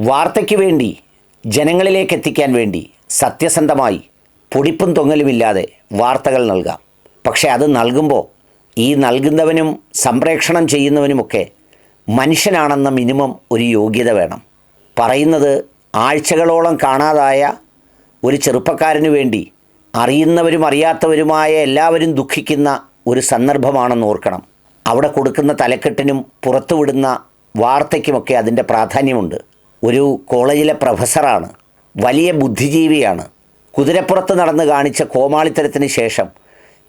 വാർത്തയ്ക്ക് വേണ്ടി ജനങ്ങളിലേക്ക് എത്തിക്കാൻ വേണ്ടി സത്യസന്ധമായി പൊടിപ്പും തൊങ്ങലുമില്ലാതെ വാർത്തകൾ നൽകാം. പക്ഷേ അത് നൽകുമ്പോൾ ഈ നൽകുന്നവനും സംപ്രേഷണം ചെയ്യുന്നവനുമൊക്കെ മനുഷ്യനാണെന്ന മിനിമം ഒരു യോഗ്യത വേണം. പറയുന്നത് ആഴ്ചകളോളം കാണാതായ ഒരു ചെറുപ്പക്കാരന് വേണ്ടി അറിയുന്നവരും അറിയാത്തവരുമായ എല്ലാവരും ദുഃഖിക്കുന്ന ഒരു സന്ദർഭമാണെന്ന് ഓർക്കണം. അവിടെ കൊടുക്കുന്ന തലക്കെട്ടിനും പുറത്തുവിടുന്ന വാർത്തയ്ക്കുമൊക്കെ അതിന്റെ പ്രാധാന്യമുണ്ട്. ഒരു കോളേജിലെ പ്രൊഫസറാണ്. വലിയ ബുദ്ധിജീവിയാണ്. കുതിരപ്പുറത്ത് നടന്ന് കാണിച്ച കോമാളിത്തരത്തിന് ശേഷം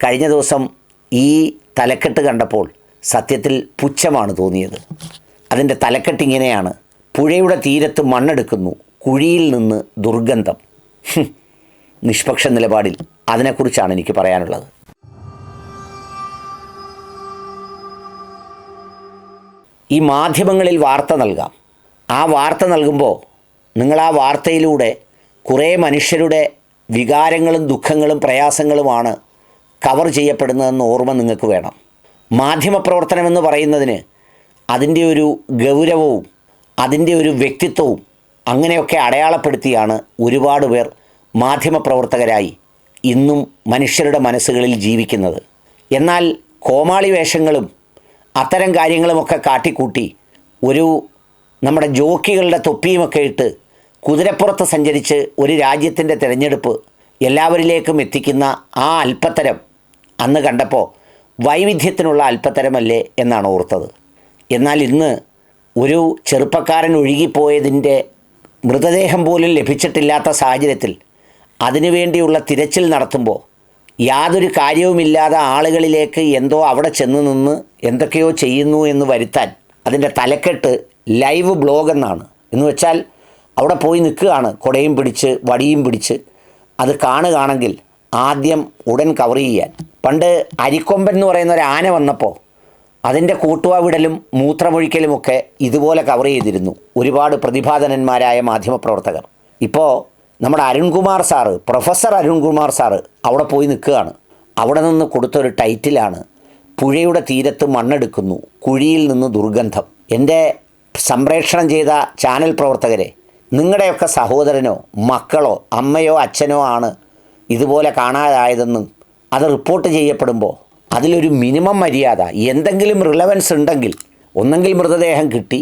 കഴിഞ്ഞ ദിവസം ഈ തലക്കെട്ട് കണ്ടപ്പോൾ സത്യത്തിൽ പുച്ഛമാണ് തോന്നിയത്. അതിന്റെ തലക്കെട്ട് ഇങ്ങനെയാണ്. പുഴയുടെ തീരത്ത് മണ്ണെടുക്കുന്നു. കുഴിയിൽ നിന്ന് ദുർഗന്ധം. നിഷ്പക്ഷ നിലപാടിൽ അതിനെക്കുറിച്ചാണ് എനിക്ക് പറയാനുള്ളത്. ഈ മാധ്യമങ്ങളിൽ വാർത്ത നൽകാം. ആ വാർത്ത നൽകുമ്പോൾ നിങ്ങൾ ആ വാർത്തയിലൂടെ കുറേ മനുഷ്യരുടെ വികാരങ്ങളും ദുഃഖങ്ങളും പ്രയാസങ്ങളുമാണ് കവർ ചെയ്യപ്പെടുന്നതെന്ന് ഓർമ്മ നിങ്ങൾക്ക് വേണം. മാധ്യമപ്രവർത്തനം എന്ന് പറയുന്നതിന് അതിന്റെ ഒരു ഗൗരവവും അതിന്റെ ഒരു വ്യക്തിത്വവും അങ്ങനെയൊക്കെ അടയാളപ്പെടുത്തിയാണ് ഒരുപാട് പേർ മാധ്യമപ്രവർത്തകരായി ഇന്നും മനുഷ്യരുടെ മനസ്സുകളിൽ ജീവിക്കുന്നത്. എന്നാൽ കോമാളി വേഷങ്ങളും അത്തരം കാര്യങ്ങളുമൊക്കെ കാട്ടിക്കൂട്ടി ഒരു നമ്മുടെ ജോക്കികളുടെ തൊപ്പിയുമൊക്കെ ഇട്ട് കുതിരപ്പുറത്ത് സഞ്ചരിച്ച് ഒരു രാജ്യത്തിന്റെ തിരഞ്ഞെടുപ്പ് എല്ലാവരിലേക്കും എത്തിക്കുന്ന ആ അല്പത്തരം അന്ന് കണ്ടപ്പോൾ വൈവിധ്യത്തിനുള്ള അല്പത്തരമല്ലേ എന്നാണ് ഓർത്തത്. എന്നാൽ ഇന്ന് ഒരു ചെറുപ്പക്കാരൻ ഒഴുകിപ്പോയതിന്റെ മൃതദേഹം പോലും ലഭിച്ചിട്ടില്ലാത്ത സാഹചര്യത്തിൽ അതിനുവേണ്ടിയുള്ള തിരച്ചിൽ നടത്തുമ്പോൾ യാതൊരു കാര്യവുമില്ലാതെ ആളുകളിലേക്ക് എന്തോ അവിടെ ചെന്ന് നിന്ന് എന്തൊക്കെയോ ചെയ്യുന്നു എന്ന് വരുത്താൻ അതിന്റെ തലക്കെട്ട് ലൈവ് ബ്ലോഗ് എന്നാണ്. എന്ന് വെച്ചാൽ അവിടെ പോയി നിൽക്കുകയാണ്. കുടയും പിടിച്ച് വടിയും പിടിച്ച്. അത് കാണുകയാണെങ്കിൽ ആദ്യം ഉടൻ കവർ ചെയ്യാൻ. പണ്ട് അരിക്കൊമ്പൻ എന്ന് പറയുന്ന ഒരു ആന വന്നപ്പോൾ അതിന്റെ കൂട്ടുവാവിടലും മൂത്രമൊഴിക്കലുമൊക്കെ ഇതുപോലെ കവർ ചെയ്തിരുന്നു. ഒരുപാട് പ്രതിഭാധനന്മാരായ മാധ്യമപ്രവർത്തകർ. ഇപ്പോൾ നമ്മുടെ Arunkumar sir professor Arunkumar sir അവിടെ പോയി നിൽക്കുകയാണ്. അവിടെ നിന്ന് കൊടുത്തൊരു ടൈറ്റിലാണ് പുഴയുടെ തീരത്ത് മണ്ണെടുക്കുന്നു കുഴിയിൽ നിന്ന് ദുർഗന്ധം. എന്റെ സംപ്രേഷണം ചെയ്ത ചാനൽ പ്രവർത്തകരെ നിങ്ങളുടെയൊക്കെ സഹോദരനോ മക്കളോ അമ്മയോ അച്ഛനോ ആണ് ഇതുപോലെ കാണാതായതെന്നും അത് റിപ്പോർട്ട് ചെയ്യപ്പെടുമ്പോൾ അതിലൊരു മിനിമം മര്യാദ എന്തെങ്കിലും റിലവൻസ് ഉണ്ടെങ്കിൽ ഒന്നെങ്കിൽ മൃതദേഹം കിട്ടി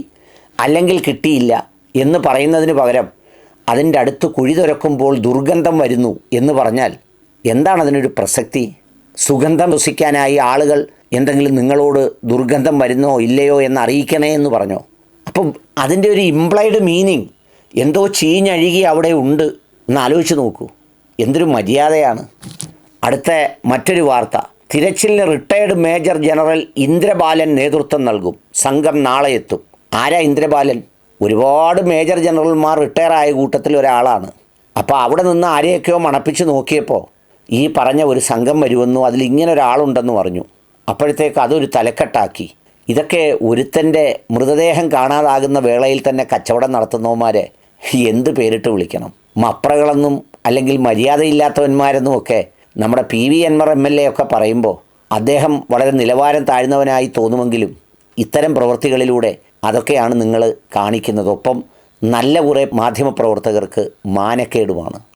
അല്ലെങ്കിൽ കിട്ടിയില്ല എന്ന് പറയുന്നതിന് പകരം അതിന്റെ അടുത്ത് കുഴി തുരക്കുമ്പോൾ ദുർഗന്ധം വരുന്നു എന്ന് പറഞ്ഞാൽ എന്താണ് അതിനൊരു പ്രസക്തി? സുഗന്ധം രുസിക്കാനായി ആളുകൾ എന്തെങ്കിലും നിങ്ങളോട് ദുർഗന്ധം വരുന്നോ ഇല്ലയോ എന്ന് അറിയിക്കണേ എന്ന് പറഞ്ഞോ? അപ്പം അതിന്റെ ഒരു ഇംപ്ലൈഡ് മീനിങ് എന്തോ ചീഞ്ഞഴുകി അവിടെ ഉണ്ട് എന്ന് ആലോചിച്ച് നോക്കൂ. എന്തൊരു മര്യാദയാണ്. അടുത്ത മറ്റൊരു വാർത്ത. തിരച്ചിലിന് റിട്ടയർഡ് മേജർ ജനറൽ ഇന്ദ്രബാലൻ നേതൃത്വം നൽകും. സംഘം നാളെ എത്തും. ആരാ ഇന്ദ്രബാലൻ? ഒരുപാട് മേജർ ജനറൽമാർ റിട്ടയർ ആയ കൂട്ടത്തിൽ ഒരാളാണ്. അപ്പോൾ അവിടെ നിന്ന് ആരെയൊക്കെയോ മണപ്പിച്ച് നോക്കിയപ്പോൾ ഈ പറഞ്ഞ ഒരു സംഘം വരുമെന്നും അതിൽ ഇങ്ങനെ ഒരാളുണ്ടെന്ന് പറഞ്ഞു അപ്പോഴത്തേക്ക് അതൊരു തലക്കെട്ടാക്കി. ഇതൊക്കെ ഒരുത്തന്റെ മൃതദേഹം കാണാതാകുന്ന വേളയിൽ തന്നെ കച്ചവടം നടത്തുന്നവന്മാരെ എന്ത് പേരിട്ട് വിളിക്കണം? മപ്രകളെന്നും അല്ലെങ്കിൽ മര്യാദയില്ലാത്തവന്മാരെന്നും ഒക്കെ നമ്മുടെ P V Anvar M L A ഒക്കെ പറയുമ്പോൾ അദ്ദേഹം വളരെ നിലവാരം താഴ്ന്നവനായി തോന്നുമെങ്കിലും ഇത്തരം പ്രവൃത്തികളിലൂടെ അതൊക്കെയാണ് നിങ്ങൾ കാണിക്കുന്നത്. ഒപ്പം നല്ല കുറേ മാധ്യമപ്രവർത്തകർക്ക് മാനക്കേടുമാണ്.